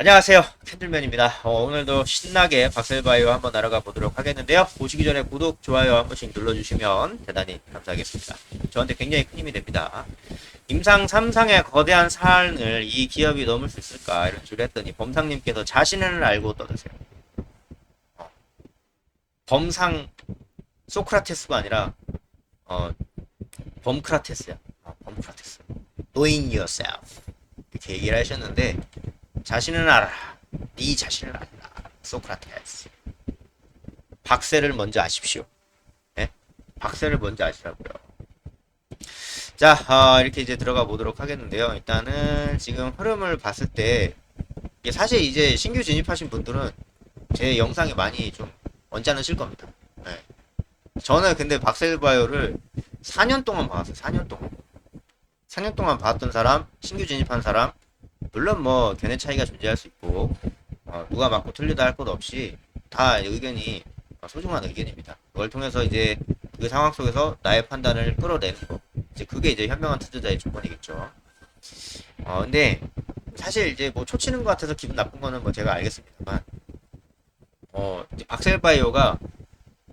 안녕하세요. 캔들맨입니다. 어, 오늘도 신나게 박셀바이오 한번 날아가 보도록 하겠는데요. 보시기 전에 구독 좋아요 한 번씩 눌러주시면 대단히 감사하겠습니다. 저한테 굉장히 큰 힘이 됩니다. 임상 3상의 거대한 산을 이 기업이 넘을 수 있을까 이런 식으로 했더니 범상님께서 자신을 알고 떠드세요. 어, 범상 소크라테스가 아니라 어, 범크라테스야. 어, 범크라테스. Knowing yourself. 이렇게 얘기를 하셨는데 자신을 알아. 네 자신을 알라. 소크라테스. 박세를 먼저 아십시오. 예? 박세를 먼저 아시라고요. 자, 어, 이렇게 이제 들어가 보도록 하겠는데요. 일단은 지금 흐름을 봤을 때 이게 사실 이제 신규 진입하신 분들은 제 영상에 많이 좀 언짢으실 겁니다. 예. 저는 근데 박셀바이오를 4년 동안 봐왔어요. 4년 동안. 4년 동안 봤던 사람, 신규 진입한 사람, 물론 뭐 견해 차이가 존재할 수 있고 어, 누가 맞고 틀리다 할 것 없이 다 의견이 어, 소중한 의견입니다. 그걸 통해서 이제 그 상황 속에서 나의 판단을 끌어내는 거 이제 그게 이제 현명한 투자자의 조건이겠죠. 어 근데 사실 이제 뭐 초치는 것 같아서 기분 나쁜 거는 뭐 제가 알겠습니다만 어 이제 박셀바이오가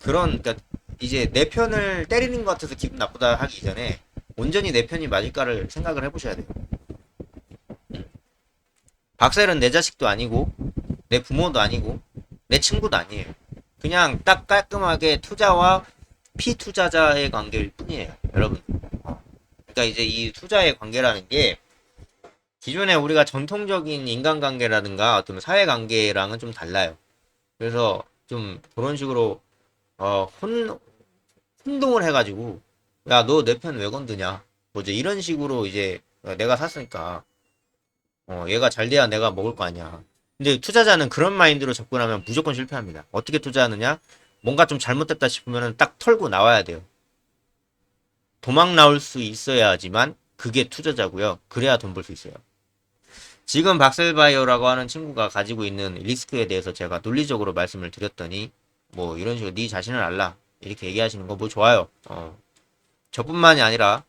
그런 그러니까 이제 내 편을 때리는 것 같아서 기분 나쁘다 하기 전에 온전히 내 편이 맞을까를 생각을 해보셔야 돼요. 박셀은 내 자식도 아니고 내 부모도 아니고 내 친구도 아니에요. 그냥 딱 깔끔하게 투자와 피투자자의 관계일 뿐이에요. 여러분. 어. 그러니까 이제 이 투자의 관계라는 게 기존에 우리가 전통적인 인간관계라든가 어떤 사회관계랑은 좀 달라요. 그래서 좀 그런 식으로 어, 혼, 혼동을 해가지고 야 너 내 편 왜 건드냐 뭐 이제 이런 식으로 이제 어, 내가 샀으니까 어, 얘가 잘 돼야 내가 먹을 거 아니야. 근데 투자자는 그런 마인드로 접근하면 무조건 실패합니다. 어떻게 투자하느냐? 뭔가 좀 잘못됐다 싶으면 딱 털고 나와야 돼요. 도망 나올 수 있어야지만 그게 투자자고요. 그래야 돈 벌 수 있어요. 지금 박셀바이오라고 하는 친구가 가지고 있는 리스크에 대해서 제가 논리적으로 말씀을 드렸더니 뭐 이런 식으로 네 자신을 알라 이렇게 얘기하시는 거 뭐 좋아요. 어. 저뿐만이 아니라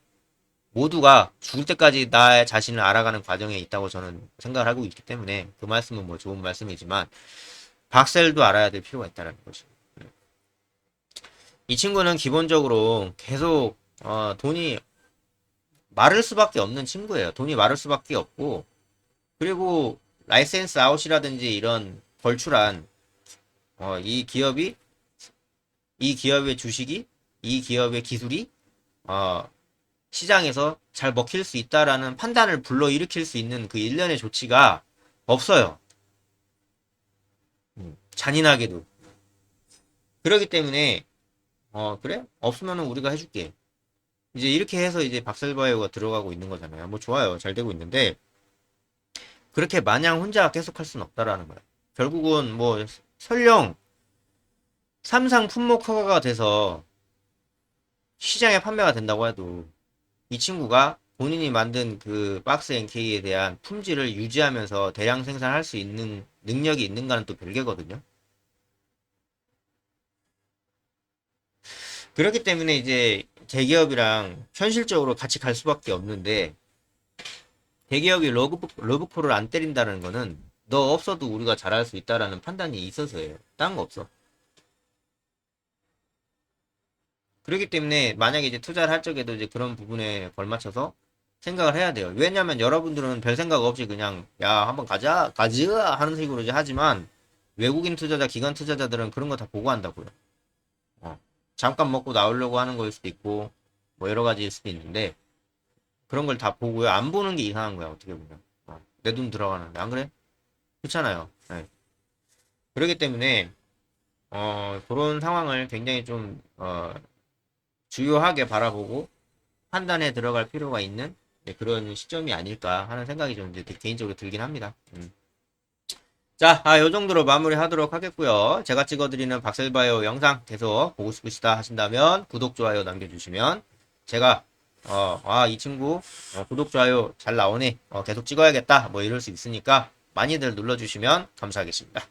모두가 죽을 때까지 나의 자신을 알아가는 과정에 있다고 저는 생각을 하고 있기 때문에 그 말씀은 뭐 좋은 말씀이지만 박셀도 알아야 될 필요가 있다는 거죠. 이 친구는 기본적으로 계속 어, 돈이 마를 수밖에 없는 친구예요. 돈이 마를 수밖에 없고 그리고 라이센스 아웃이라든지 이런 벌출한 어, 이 기업이 이 기업의 주식이 이 기업의 기술이 어, 시장에서 잘 먹힐 수 있다라는 판단을 불러일으킬 수 있는 그 일련의 조치가 없어요. 음, 잔인하게도. 그러기 때문에 어 그래? 없으면 우리가 해줄게. 이제 이렇게 해서 이제 박셀바이오가 들어가고 있는 거잖아요. 뭐 좋아요. 잘 되고 있는데 그렇게 마냥 혼자 계속할 수는 없다라는 거예요. 결국은 뭐 설령 삼상 품목 허가가 돼서 시장에 판매가 된다고 해도 이 친구가 본인이 만든 그 박스 NK에 대한 품질을 유지하면서 대량 생산할 수 있는 능력이 있는가는 또 별개거든요. 그렇기 때문에 이제 대기업이랑 현실적으로 같이 갈 수밖에 없는데 대기업이 러브, 러브콜을 안 때린다는 거는 너 없어도 우리가 잘할 수 있다라는 판단이 있어서예요. 딴 거 없어. 그렇기 때문에 만약에 이제 투자를 할 적에도 이제 그런 부분에 걸맞춰서 생각을 해야 돼요. 왜냐하면 여러분들은 별 생각 없이 그냥 야 한번 가자 가자 하는 식으로 이제 하지만 외국인 투자자 기관 투자자들은 그런 거 다 보고 한다고요. 어, 잠깐 먹고 나오려고 하는 거일 수도 있고 뭐 여러 가지일 수도 있는데 그런 걸 다 보고요. 안 보는 게 이상한 거야 어떻게 보면 어, 내돈 들어가는데 안 그래? 그렇잖아요. 네. 그렇기 때문에 어, 그런 상황을 굉장히 좀 어, 주요하게 바라보고 판단에 들어갈 필요가 있는 네, 그런 시점이 아닐까 하는 생각이 좀 이제 개인적으로 들긴 합니다. 음. 자, 아, 요 정도로 마무리 하도록 하겠고요. 제가 찍어드리는 박셀바이오 영상 계속 보고 싶으시다 하신다면 구독, 좋아요 남겨주시면 제가 어, 아, 이 친구 어, 구독, 좋아요 잘 나오네. 어, 계속 찍어야겠다. 뭐 이럴 수 있으니까 많이들 눌러주시면 감사하겠습니다.